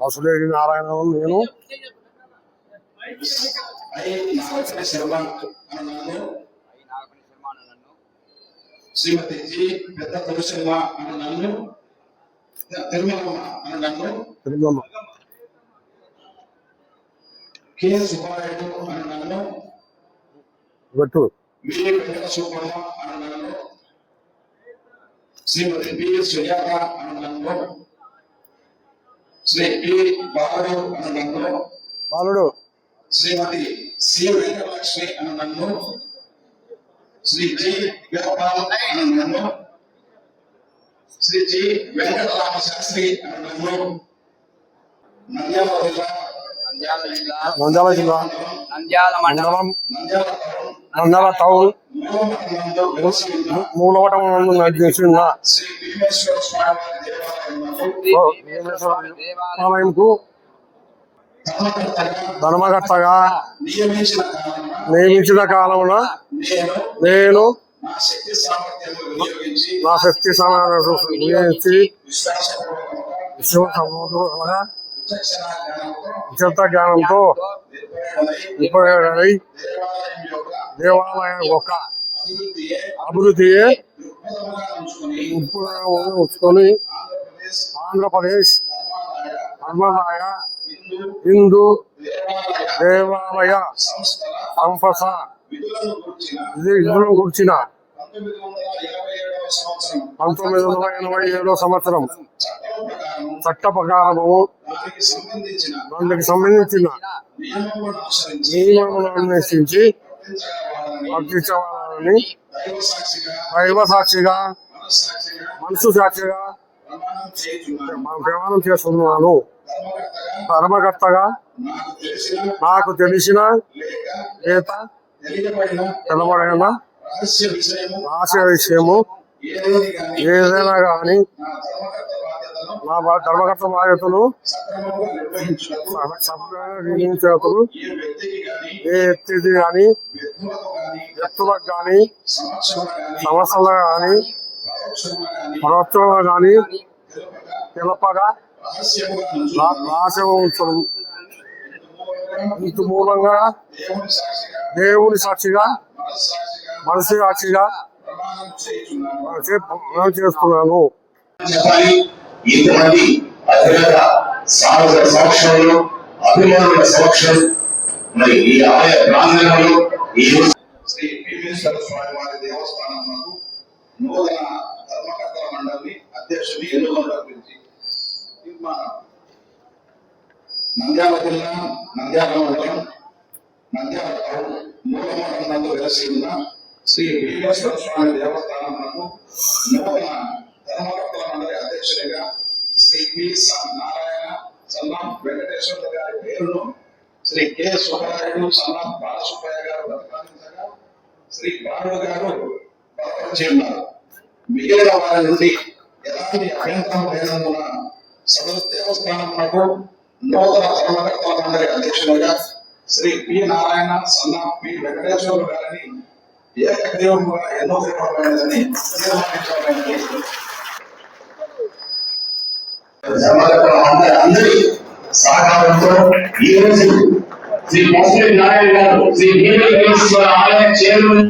పసులేడి నారాయణ నేను శ్రీమతి జీ పెద్ద పురుషమ్మ అన్న నన్ను అన్న నన్ను. కె సుబ్బారెడ్డి అని నన్ను పెట్టు వి వెంకట సుబ్బమ్మ అని నన్ను శ్రీమతి బి సుజాత అని నన్ను శ్రీ నన్ను బాలుడు. శ్రీమతి సి వెంకటలక్ష్మి నన్ను శ్రీ జి గోపాల్ అని నన్ను శ్రీ జి వెంకటరామ శాస్త్రి అని నన్ను నంద్యాల జిల్లా నంద్యాల జిల్లా మండలం నంద్యాల టౌన్ మూలవటం నందు ఆలయంకు ధర్మకర్తగా నియమించిన కాలమున నేను నా శక్తి సమాధానం విశ్వ సమూహంగా జ్ఞానంతో ఉపయోగపడి దేవాలయం యొక్క అభివృద్ధియే ఉంచుకొని ఆంధ్రప్రదేశ్ ధర్మదాయ హిందూ దేవాలయ సంపస ఇది గురించిన కూర్చిన గుర్చిన పంతొమ్మిది వందల ఏడవ సంవత్సరం ఎనభై ఏడో సంవత్సరం చట్ట ప్రకారము దానికి సంబంధించిన నియమాలను అన్వేషించి వర్తించవాలని దైవ సాక్షిగా మనసు సాక్షిగా ప్రమాణం చేస్తున్నాను. ధర్మకర్తగా నాకు తెలిసిన నేత తెలబడిన విషయము ఆశయ విషయము కానీ మా నా ధర్మకర్త బాధ్యతలు. నా ఏ వ్యక్తిది కానీ కానీ వ్యక్తులకు కానీ వ్యక్తులకు కానీ సంవత్సరం కానీ తెలపగా రహస్యముగా ఉంచడం. ఇంత మూలంగా దేవుని సాక్షిగా సాక్షిగా మనసు సాక్షిగా చేస్తున్నాను. ఇంతమంది అధినేత సాధక సమక్షంలో అభిమానుల సమక్షం మరి ఈ ఆలయ ప్రాంగణంలో ఈ రోజు శ్రీ భీమేశ్వర స్వామి వారి దేవస్థానం దేవస్థానమునకు నూతన ధర్మకర్తల మండలిని అధ్యక్షుని ఎన్నుకోవడం గురించి తీర్మానం. నంద్యాల జిల్లా నంద్యాల మండలం నంద్యాల టౌన్ మూలమండలం నందు వెలసి ఉన్న శ్రీ భీమేశ్వర స్వామి దేవస్థానం దేవస్థానమునకు నూతన అధ్యక్షుడిగా శ్రీ పి నారాయణ సన్నాం వెంకటేశ్వర గారి పేరును శ్రీ కె. సుబ్బారాయుడు సన్నా బాలసుబ్బయ్య గారు ప్రతిపాదించగా శ్రీ బాలుడు గారు బలపరిచి మిగిలిన వారి నుండి ఎలాంటి అభ్యంతరం లేనందున సదరు దేవస్థానమునకు నూతన ధర్మకర్తల మండలి అధ్యక్షుడిగా శ్రీ పి. నారాయణ సన్నా పి. వెంకటేశ్వర గారిని ఏకదేవుడుగా ఎన్నో తీర్మానించబడింది ధర్మకర్తల మండలి అందరి సహకారంతో ఈ రోజు శ్రీ ముస్లిం నారాయణ గారు శ్రీ భీమేశ్వర ఆలయ చైర్మన్